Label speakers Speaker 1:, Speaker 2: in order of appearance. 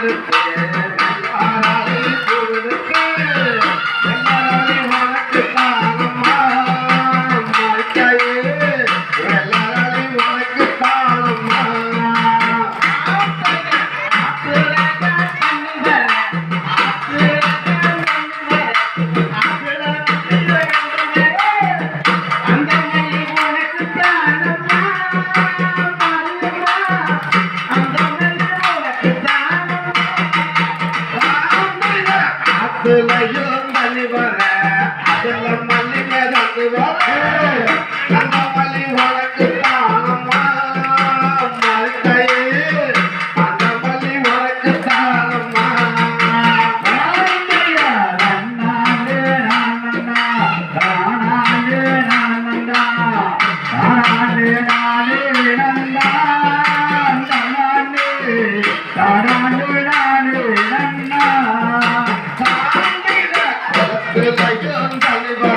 Speaker 1: Hallelujah. அதுலயும் மல்லி வர அதுல மல்லிகை தந்து வர அந்த மல்லி உனக்கு தானம்மா வாழ்க்கையே அந்த மல்லி உனக்கு தானம்மா அதுலயும் தள்ளி வர